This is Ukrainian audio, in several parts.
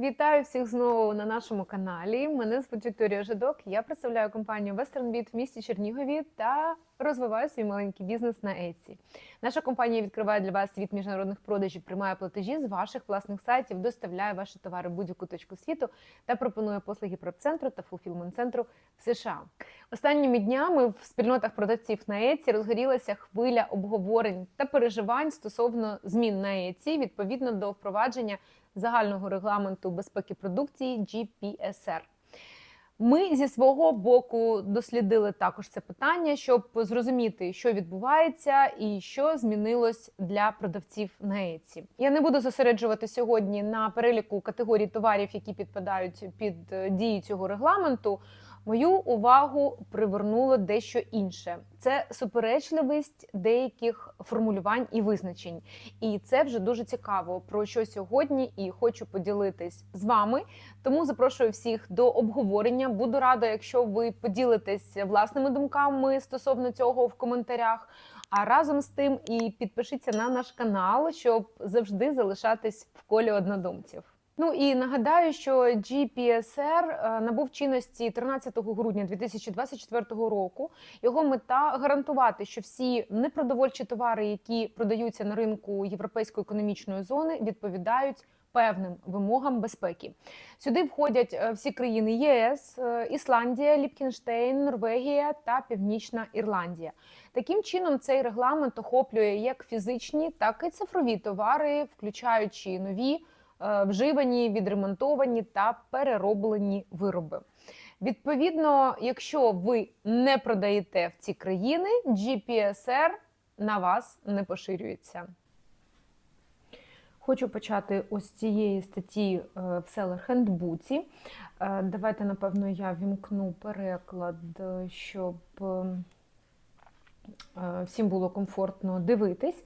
Вітаю всіх знову на нашому каналі. Мене звуть Вікторія Жидок. Я представляю компанію WesternBit в місті Чернігові та розвиваю свій маленький бізнес на Etsy. Наша компанія відкриває для вас світ міжнародних продажів, приймає платежі з ваших власних сайтів, доставляє ваші товари будь-яку точку світу та пропонує послуги преп-центру та фулфілмент центру в США. Останніми днями в спільнотах продавців на Etsy розгорілася хвиля обговорень та переживань стосовно змін на Etsy відповідно до впровадження загального регламенту безпеки продукції GPSR. Ми зі свого боку дослідили також це питання, щоб зрозуміти, що відбувається і що змінилось для продавців на Еці. Я не буду зосереджувати сьогодні на переліку категорій товарів, які підпадають під дію дії цього регламенту. Мою увагу привернуло дещо інше: це суперечливість деяких формулювань і визначень. І це вже дуже цікаво, про що сьогодні і хочу поділитись з вами. Тому запрошую всіх до обговорення. Буду рада, якщо ви поділитесь власними думками стосовно цього в коментарях. А разом з тим і підпишіться на наш канал, щоб завжди залишатись в колі однодумців. Ну і нагадаю, що GPSR е, набув чинності 13 грудня 2024 року. Його мета гарантувати, що всі непродовольчі товари, які продаються на ринку Європейської економічної зони, відповідають певним вимогам безпеки. Сюди входять е, всі країни ЄС, е, Ісландія, Ліпкінштейн, Норвегія та Північна Ірландія. Таким чином, цей регламент охоплює як фізичні, так і цифрові товари, включаючи нові вживані, відремонтовані та перероблені вироби. Відповідно, якщо ви не продаєте в ці країни, GPSR на вас не поширюється. Хочу почати ось цієї статті е, в Seller Handbook. Е, Давайте, напевно, я вімкну переклад, е, щоб е, всім було комфортно дивитись.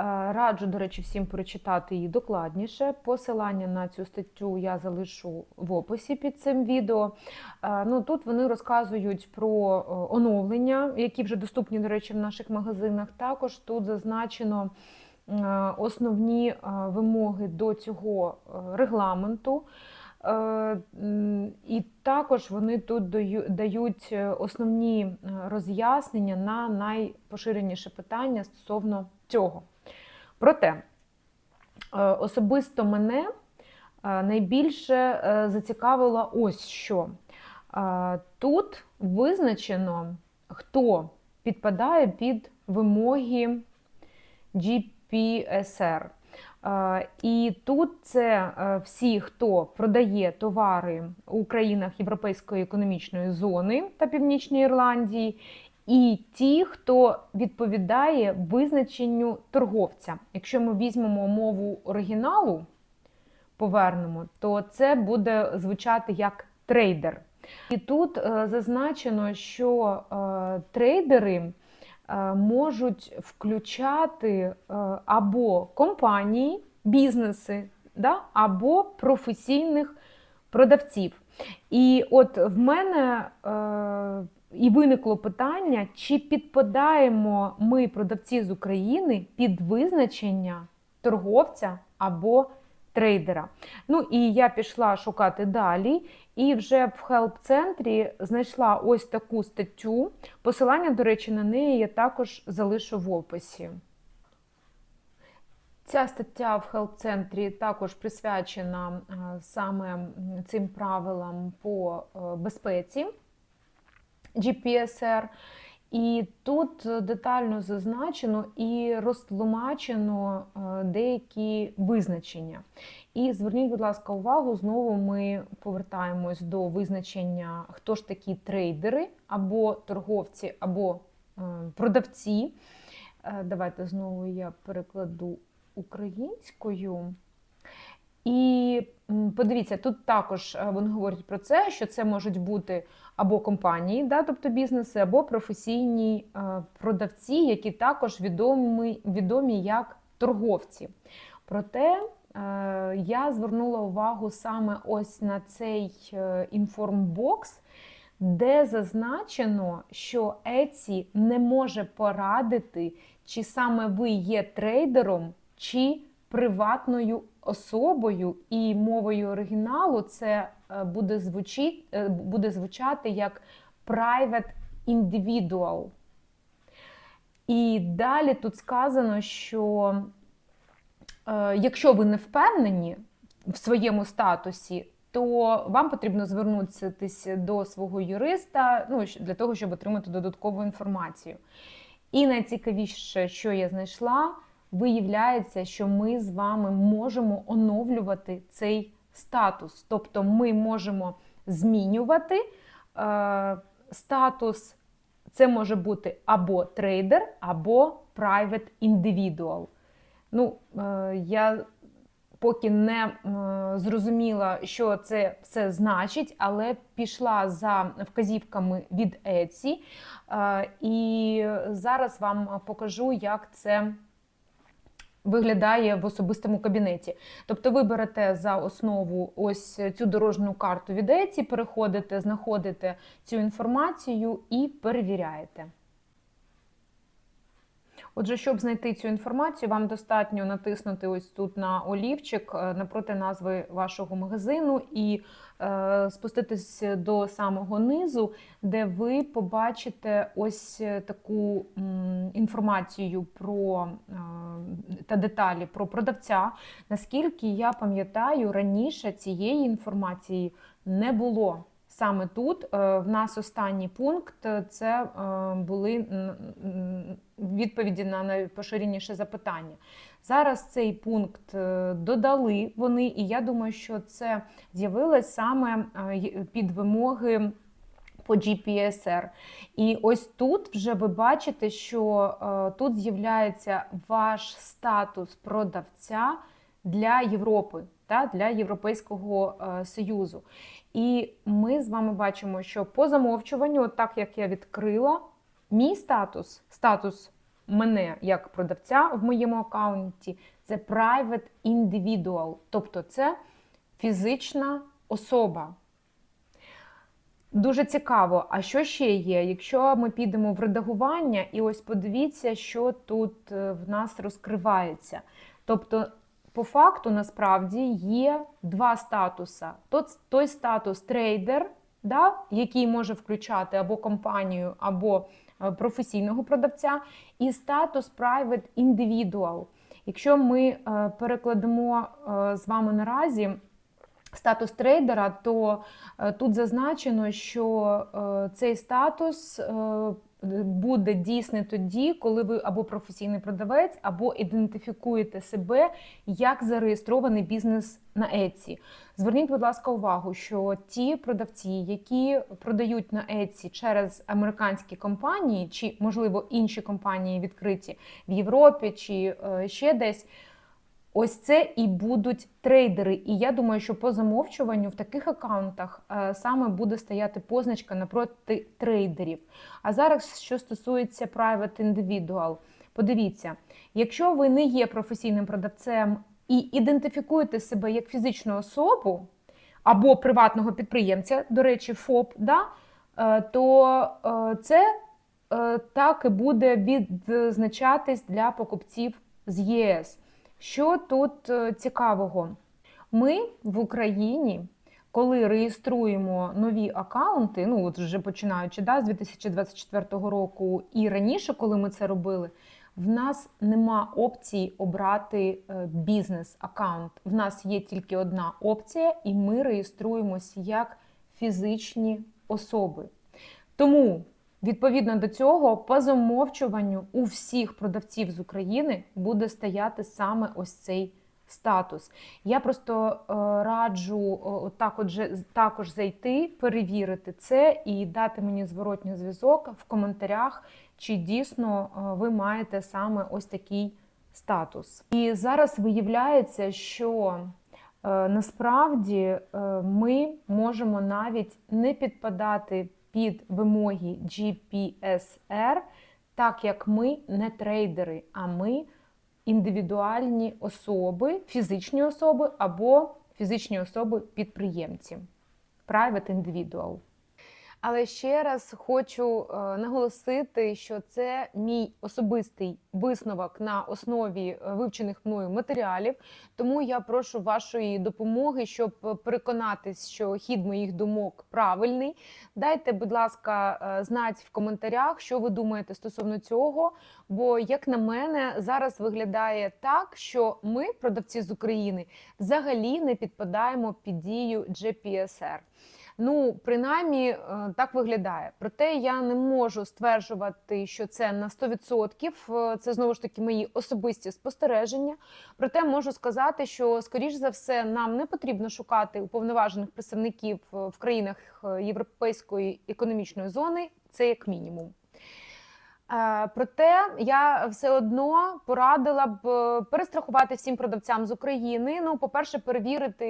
Е, Раджу, до речі, всім прочитати її докладніше. Посилання на цю статтю я залишу в описі під цим відео. Е, Ну, тут вони розказують про е, оновлення, які вже доступні, до речі, в наших магазинах. Також тут зазначено е, основні е, вимоги до цього е, регламенту. Е, І також вони тут дають е, основні е, роз'яснення на найпоширеніше питання стосовно цього. Проте особисто мене найбільше зацікавило ось що. Тут визначено, хто підпадає під вимоги GPSR. І тут це е, всі, хто продає товари у країнах Європейської економічної зони та Північної Ірландії, і ті, хто відповідає визначенню торговця. Якщо ми візьмемо мову оригіналу, повернемо, то це буде звучати як трейдер. І тут е, зазначено, що е, трейдери можуть включати е, або компанії, бізнеси, да, або професійних продавців. І от в мене е, і виникло питання, чи підпадаємо ми, продавці з України, під визначення торговця або трейдера. Ну і я пішла шукати далі, і вже в хелп-центрі знайшла ось таку статтю. Посилання, до речі, на неї я також залишу в описі. Ця стаття в хелп-центрі також присвячена е, саме цим правилам по е, безпеці GPSR. І тут детально зазначено і розтлумачено е, деякі визначення. І зверніть, будь ласка, увагу, знову ми повертаємось до визначення, хто ж такі трейдери, або торговці, або е, продавці. Е, Давайте знову я перекладу українською. І подивіться, тут також е, вони говорять про це, що це можуть бути або компанії, да, тобто бізнеси, або професійні продавці, які також відомі, відомі як торговці. Проте я звернула увагу саме ось на цей е, інформбокс, де зазначено, що Etsy не може порадити, чи саме ви є трейдером, чи приватною особою, і мовою оригіналу це е, буде, звучи, е, буде звучати як private individual. І далі тут сказано, що якщо ви не впевнені в своєму статусі, то вам потрібно звернутися до свого юриста ну, для того, щоб отримати додаткову інформацію. І найцікавіше, що я знайшла, виявляється, що ми з вами можемо оновлювати цей статус. Тобто ми можемо змінювати е, статус. Це може бути або трейдер, або private individual. Ну, е, я поки не е, зрозуміла, що це все значить, але пішла за вказівками від Etsy. Е, і зараз вам покажу, як це виглядає в особистому кабінеті. Тобто ви берете за основу ось цю дорожню карту від Etsy, переходите, знаходите цю інформацію і перевіряєте. Отже, щоб знайти цю інформацію, вам достатньо натиснути ось тут на олівчик е, напроти назви вашого магазину і е, спуститись до самого низу, де ви побачите ось е, таку м, інформацію про е, та деталі про продавця. Наскільки я пам'ятаю, раніше цієї інформації не було. Саме тут е, в нас останній пункт е, це е, були відповіді на найпоширеніше запитання. Зараз цей пункт додали вони, і я думаю, що це з'явилось саме під вимоги по GPSR. І ось тут вже ви бачите, що е, тут з'являється ваш статус продавця для Європи, та, для Європейського е, Союзу. І ми з вами бачимо, що по замовчуванню, так як я відкрила, мій статус, статус мене як продавця в моєму аккаунті, це private individual, тобто це фізична особа. Дуже цікаво, а що ще є? Якщо ми підемо в редагування, і ось подивіться, що тут е, в нас розкривається. Тобто, по факту, насправді є два статуса: той статус трейдер, да, який може включати або компанію, або е, професійного продавця, і статус private individual. Якщо ми е, перекладемо е, з вами наразі статус трейдера, то тут зазначено, що цей статус буде дійсний тоді, коли ви або професійний продавець, або ідентифікуєте себе як зареєстрований бізнес на Etsy. Зверніть, будь ласка, увагу, що ті продавці, які продають на Etsy через американські компанії, чи, можливо, інші компанії відкриті в Європі чи е, ще десь. Ось це і будуть трейдери. І я думаю, що по замовчуванню в таких аккаунтах е, саме буде стояти позначка напроти трейдерів. А зараз, що стосується private individual, подивіться, якщо ви не є професійним продавцем і ідентифікуєте себе як фізичну особу або приватного підприємця, до речі, ФОП, да, е, то е, це так і буде відзначатись для покупців з ЄС. Що тут е, цікавого? Ми в Україні, коли реєструємо нові акаунти, ну от вже починаючи да, з 2024 року і раніше, коли ми це робили, в нас нема опції обрати е, бізнес-аккаунт. В нас є тільки одна опція, і ми реєструємося як фізичні особи. Тому Відповідно до цього, по замовчуванню у всіх продавців з України буде стояти саме ось цей статус. Я просто е, раджу е, так от також зайти, перевірити це і дати мені зворотній зв'язок в коментарях, чи дійсно е, ви маєте саме ось такий статус. І зараз виявляється, що насправді ми можемо навіть не підпадати під вимоги GPSR, так як ми не трейдери, а ми індивідуальні особи, фізичні особи або фізичні особи-підприємці. Private individual. Але ще раз хочу е, наголосити, що це мій особистий висновок на основі е, вивчених мною матеріалів. Тому я прошу вашої допомоги, щоб переконатись, що хід моїх думок правильний. Дайте, будь ласка, е, знать в коментарях, що ви думаєте стосовно цього. Бо, як на мене, зараз виглядає так, що ми, продавці з України, взагалі не підпадаємо під дію GPSR. Ну, принаймні, е, так виглядає. Проте я не можу стверджувати, що це на 100%. Е, Це знову ж таки мої особисті спостереження. Проте можу сказати, що скоріш за все нам не потрібно шукати уповноважених представників е, в країнах Європейської економічної зони. Це як мінімум. Е, Проте я все одно порадила б е, перестрахувати всім продавцям з України. Ну, по-перше, перевірити,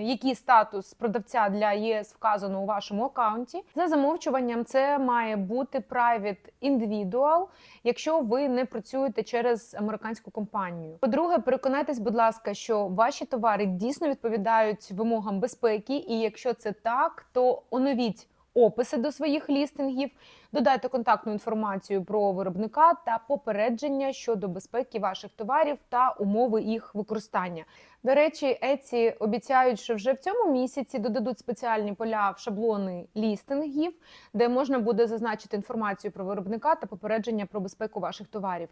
який статус продавця для ЄС вказано у вашому аккаунті. За замовчуванням, це має бути private individual, якщо ви не працюєте через американську компанію. По-друге, переконайтесь, будь ласка, що ваші товари дійсно відповідають вимогам безпеки, і якщо це так, то оновіть описи до своїх лістингів, додайте контактну інформацію про виробника та попередження щодо безпеки ваших товарів та умови їх використання. До речі, Еці обіцяють, що вже в цьому місяці додадуть спеціальні поля в шаблони лістингів, де можна буде зазначити інформацію про виробника та попередження про безпеку ваших товарів.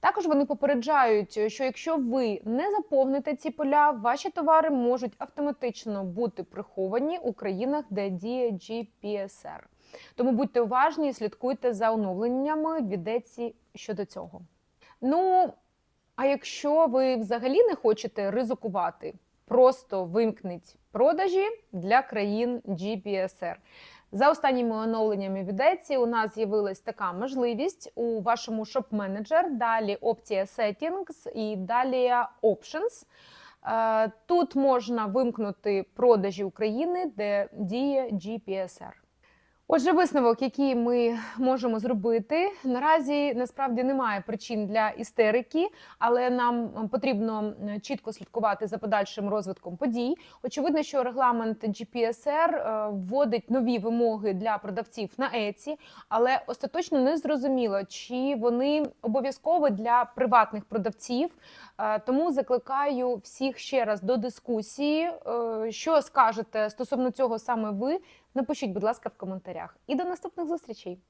Також вони попереджають, що якщо ви не заповните ці поля, ваші товари можуть автоматично бути приховані у країнах, де діє GPSR. Тому будьте уважні слідкуйте за оновленнями від Еці щодо цього. Ну, а якщо ви взагалі не хочете ризикувати, просто вимкніть продажі для країн GPSR. За останніми оновленнями в у нас з'явилась така можливість у вашому шоп-менеджер, далі опція Settings і далі Options. Е, Тут можна вимкнути продажі України, де діє GPSR. Отже, висновок, який ми можемо зробити, наразі насправді немає причин для істерики, але нам потрібно чітко слідкувати за подальшим розвитком подій. Очевидно, що регламент GPSR е, вводить нові вимоги для продавців на Еці, але остаточно не зрозуміло, чи вони обов'язкові для приватних продавців. Е, Тому закликаю всіх ще раз до дискусії. Е, Що скажете стосовно цього саме ви? Напишіть, будь ласка, в коментарях. І до наступних зустрічей!